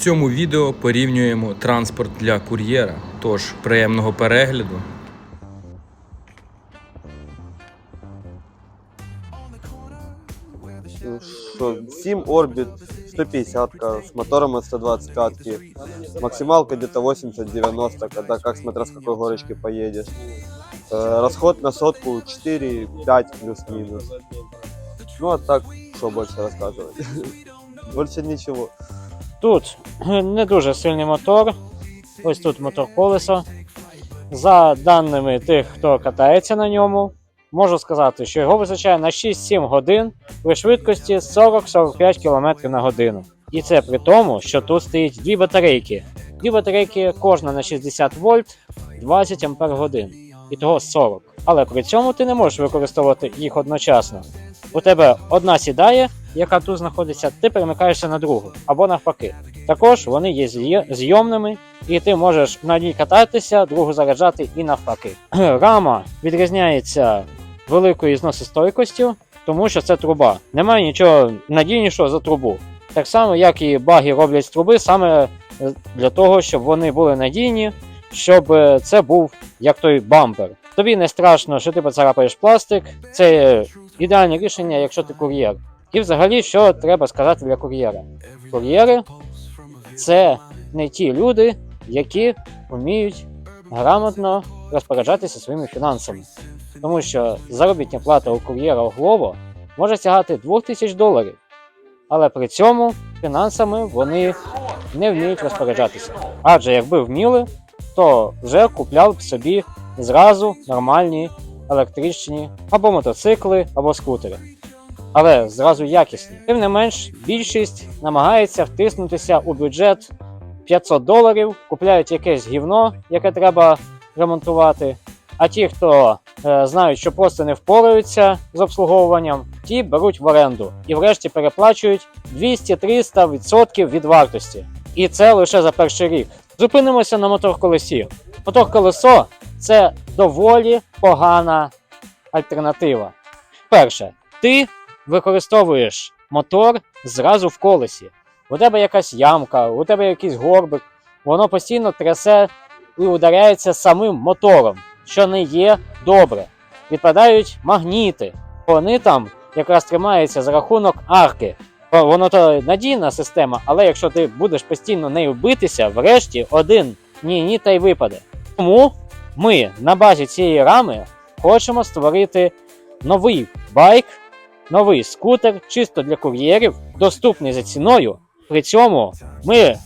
В цьому відео порівнюємо транспорт для кур'єра. Тож приємного перегляду. Sim Orbit 150 с мотором от 125 максималка где-то 80-90 когда как смотря с какой горочки поедешь. Э, расход на сотку 4-5 плюс-минус. Ну а так что больше рассказывать. Больше ничего Тут не дуже сильний мотор. Ось тут мотор колеса. За даними тих, хто катається на ньому, можу сказати, що його вистачає на 6-7 годин при швидкості 40-45 км на годину. І це при тому, що тут стоїть дві батарейки. Дві батарейки кожна на 60 вольт, 20 ампер годин. І того 40. Але при цьому ти не можеш використовувати їх одночасно. У тебе одна сідає, яка тут знаходиться, ти перемикаєшся на другу або навпаки. Також вони є зйомними, і ти можеш на ній кататися, другу заряджати і навпаки. Рама відрізняється великою зносостойкістю, тому що це труба. Немає нічого надійнішого за трубу. Так само, як і баги роблять з труби, саме е, для того, щоб вони були надійні, щоб е, це був як той бампер. Тобі не страшно, що ти поцарапаєш пластик. Це ідеальне рішення, якщо ти кур'єр. І взагалі, що треба сказати для кур'єра? Кур'єри це не ті люди, які вміють грамотно розпоряджатися своїми фінансами. Тому що заробітня плата у кур'єра Glovo може сягати 2000 доларів. Але при цьому фінансами вони не вміють розпоряджатися. Адже якби вміли, то вже купляли б собі зразу нормальні електричні або мотоцикли, або скутери. Але зразу якісні. Тим не менш, більшість намагається втиснутися у бюджет 500 доларів, купляють якесь гівно, яке треба ремонтувати. А ті, хто е, знають, що просто не впораються з обслуговуванням, ті беруть в оренду і врешті переплачують 200-300% від вартості. І це лише за перший рік. Зупинимося на мотор-колесі. Мотор-колесо це доволі погана альтернатива. Перше, ти використовуєш мотор зразу в колесі. У тебе якась ямка, у тебе якийсь горбик, воно постійно трясе і ударяється самим мотором, що не є добре. Відпадають магніти. Вони там якраз тримаються за рахунок арки. Воно то надійна система, але якщо ти будеш постійно нею битися, врешті один ні, ні та й випаде. Тому ми на базі цієї рами хочемо створити новий байк, новий скутер чисто для кур'єрів, доступний за ціною. При цьому ми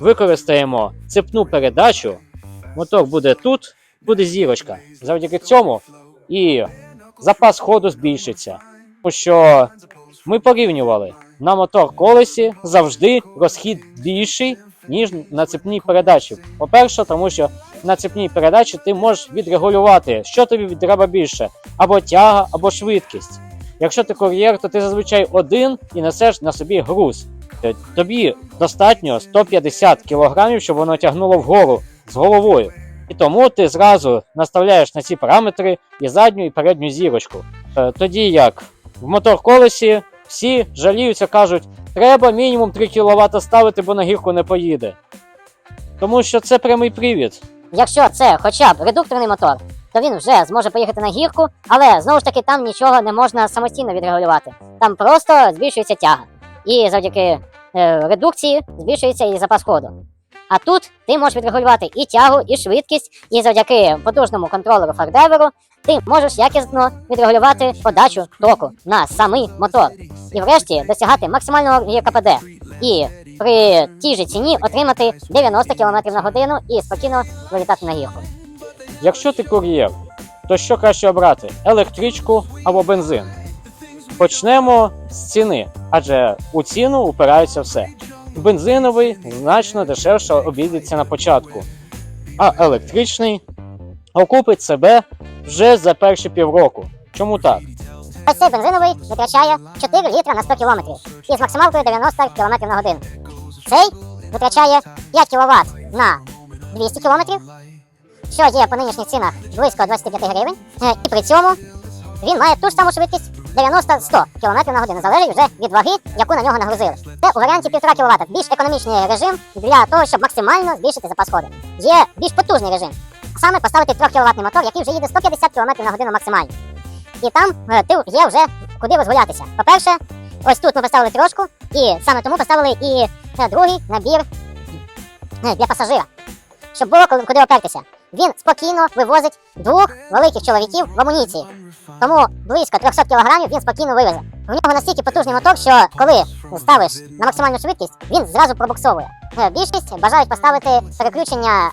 використаємо цепну передачу. Мотор буде тут, буде зірочка. Завдяки цьому і запас ходу збільшиться. Тому що ми порівнювали на мотор колесі завжди розхід більший, ніж на цепній передачі. По-перше, тому що на цепній передачі ти можеш відрегулювати, що тобі треба більше, або тяга, або швидкість. Якщо ти кур'єр, то ти зазвичай один і несеш на собі груз. Е, Тобі достатньо 150 кг, щоб воно тягнуло вгору з головою. І тому ти зразу наставляєш на ці параметри і задню, і передню зірочку. Е, Тоді як в мотор колесі всі жаліються, кажуть, треба мінімум 3 кВт ставити, бо на гірку не поїде. Тому що це прямий привід. Якщо це хоча б редукторний мотор, то він вже зможе поїхати на гірку, але знову ж таки там нічого не можна самостійно відрегулювати. Там просто збільшується тяга. І завдяки е, редукції збільшується і запас ходу. А тут ти можеш відрегулювати і тягу, і швидкість, і завдяки потужному контролеру фардеверу ти можеш якісно відрегулювати подачу току на самий мотор. І врешті досягати максимального ЄКПД. І при тій же ціні отримати 90 км на годину і спокійно вилітати на гірку. Якщо ти кур'єр, то що краще обрати? Електричку або бензин? Почнемо з ціни, адже у ціну упирається все. Бензиновий значно дешевше обійдеться на початку, а електричний окупить себе вже за перші півроку. Чому так? Ось бензиновий витрачає 4 літра на 100 км із максималкою 90 км на годину. Цей витрачає 5 кВт на 200 км, що є по нинішніх цінах близько 25 гривень. Е, І при цьому він має ту ж саму швидкість, 90-100 км на годину, залежить вже від ваги, яку на нього нагрузили. Це у варіанті 1,5 кВт, більш економічний режим для того, щоб максимально збільшити запас ходу. Є більш потужний режим, а саме поставити 3 кВт мотор, який вже їде 150 км на годину максимально. І там е, ти є вже куди розгулятися. По-перше, ось тут ми поставили трошку, і саме тому поставили і е, другий набір е, для пасажира, щоб було куди опертися. Він спокійно вивозить двох великих чоловіків в амуніції. Тому близько 300 кг він спокійно вивезе. В нього настільки потужний мотор, що коли ставиш на максимальну швидкість, він зразу пробуксовує. Е, Більшість бажають поставити переключення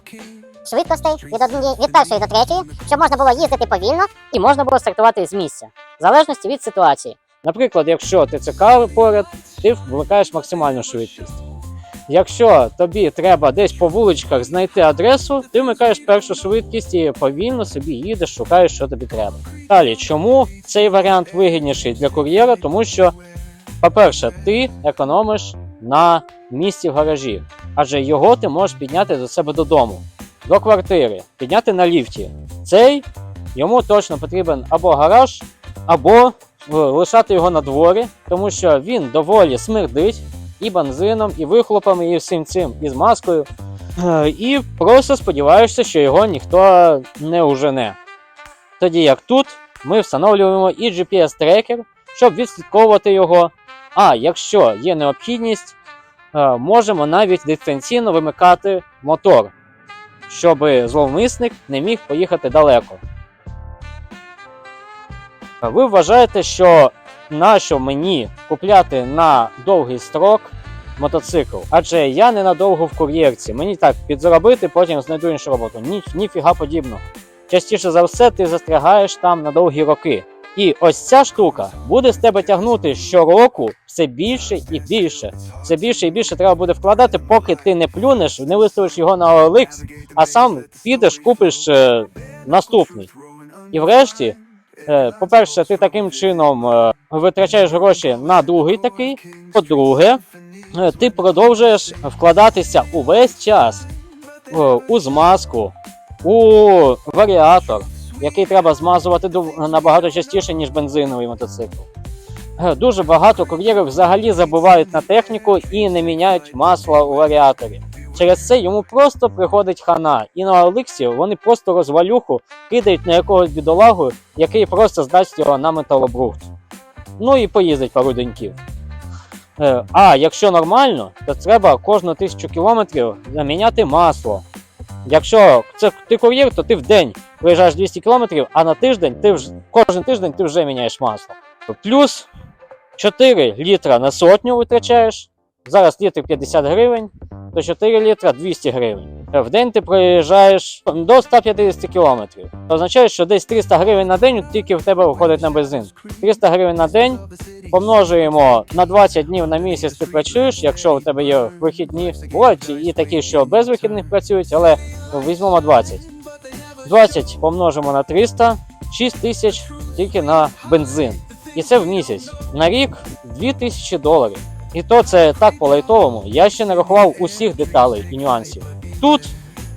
швидкостей від однієї від першої до третьої, щоб можна було їздити повільно. і можна було стартувати з місця, в залежності від ситуації. Наприклад, якщо ТЦК поряд, ти вмикаєш максимальну швидкість. Якщо тобі треба десь по вуличках знайти адресу, ти вмикаєш першу швидкість і повільно собі їдеш, шукаєш, що тобі треба. Далі, чому цей варіант вигідніший для кур'єра? Тому що, по-перше, ти економиш на місці в гаражі, адже його ти можеш підняти до себе додому, до квартири, підняти на ліфті. Цей йому точно потрібен або гараж, або е, лишати його на дворі, тому що він доволі смердить і бензином, і вихлопами, і всім цим, і з маскою. Е, І просто сподіваєшся, що його ніхто не ужене. Тоді як тут ми встановлюємо і GPS-трекер, щоб відслідковувати його. А якщо є необхідність, е, можемо навіть дистанційно вимикати мотор, щоб зловмисник не міг поїхати далеко. Ви вважаєте, що нащо мені купляти на довгий строк мотоцикл? Адже я ненадовго в кур'єрці. Мені так підзаробити, потім знайду іншу роботу. Ні, ніфіга подібного. Частіше за все, ти застрягаєш там на довгі роки. І ось ця штука буде з тебе тягнути щороку все більше і більше. Все більше і більше треба буде вкладати, поки ти не плюнеш, не виставиш його на OLX, а сам підеш, купиш е, наступний. І врешті, по-перше, ти таким чином е, витрачаєш гроші на другий такий. По-друге, е, ти продовжуєш вкладатися увесь час е, у змазку, у варіатор, який треба змазувати набагато частіше, ніж бензиновий мотоцикл. Е, Дуже багато кур'єрів взагалі забувають на техніку і не міняють масло у варіаторі. Через це йому просто приходить хана, і на Олексі вони просто розвалюху кидають на якогось бідолагу, який просто здасть його на металобрухт. Ну і поїздить пару деньків. Е, А якщо нормально, то треба кожну тисячу кілометрів заміняти масло. Якщо це ти кур'єр, то ти в день проїжджаєш 200 кілометрів, а на тиждень ти вже кожен тиждень ти вже міняєш масло. Плюс 4 літра на сотню витрачаєш. Зараз літр 50 гривень, то 4 літра 200 гривень. В день ти проїжджаєш до 150 кілометрів. Означає, що десь 300 гривень на день тільки в тебе виходить на бензин. 300 гривень на день помножуємо на 20 днів на місяць ти працюєш, якщо у тебе є вихідні, бувають і такі, що без вихідних працюють, але візьмемо 20. 20 помножимо на 300, 6 тисяч тільки на бензин. І це в місяць. На рік 2000 доларів. І то це так по лайтовому. Я ще не рахував усіх деталей і нюансів. Тут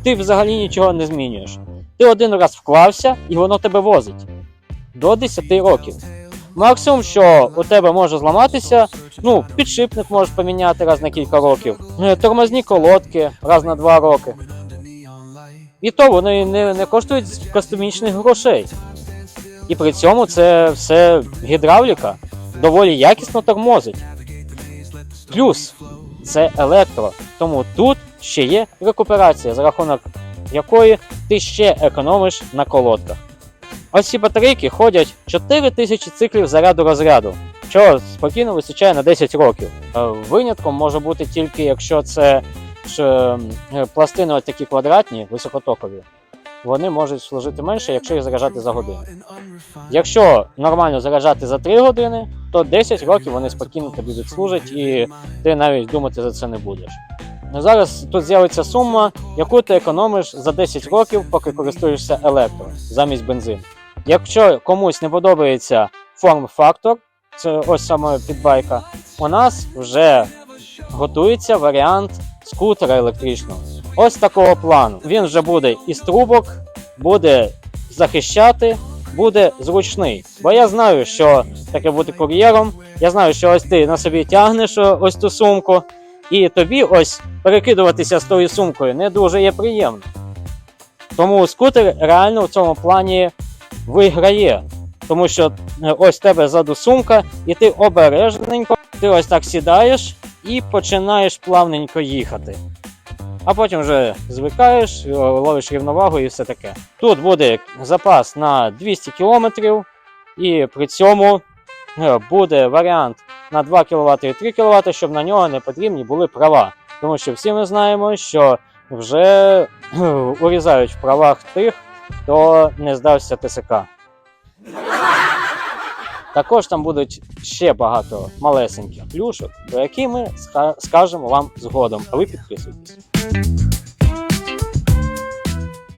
ти взагалі нічого не змінюєш. Ти один раз вклався і воно тебе возить до 10 років. Максимум, що у тебе може зламатися, ну, підшипник можеш поміняти раз на кілька років, е, тормозні колодки раз на 2 роки. І то вони не, не коштують космічних грошей. І при цьому це все гідравліка доволі якісно тормозить. Плюс це електро, тому тут ще є рекуперація, за рахунок якої ти ще економиш на колодках. Ось ці батарейки ходять 4000 циклів заряду розряду, що спокійно вистачає на 10 років. Е, Винятком може бути тільки якщо це е, пластини ось такі квадратні, високотокові. Вони можуть служити менше, якщо їх заряджати за годину. Якщо нормально заряджати за 3 години, то 10 років вони спокійно тобі відслужать і ти навіть думати за це не будеш. Ну, Зараз тут з'явиться сума, яку ти економиш за 10 років, поки користуєшся електро замість бензину. Якщо комусь не подобається форм-фактор, це ось саме підбайка, у нас вже готується варіант скутера електричного. Ось такого плану. Він вже буде із трубок, буде захищати буде зручний. Бо я знаю, що таке бути кур'єром. Я знаю, що ось ти на собі тягнеш ось ту сумку, і тобі ось перекидуватися з тою сумкою не дуже є приємно. Тому скутер реально в цьому плані виграє. Тому що е, ось тебе ззаду сумка, і ти обережненько, ти ось так сідаєш і починаєш плавненько їхати. А потім вже звикаєш, е, ловиш рівновагу і все таке. Тут буде запас на 200 км, і при цьому е, буде варіант на 2 кВт і 3 кВт, щоб на нього не потрібні були права. Тому що всі ми знаємо, що вже урізають в правах тих, хто не здався ТСК. Також там будуть ще багато малесеньких плюшок, про які ми скажемо вам згодом. А ви підписуйтесь. Thank you.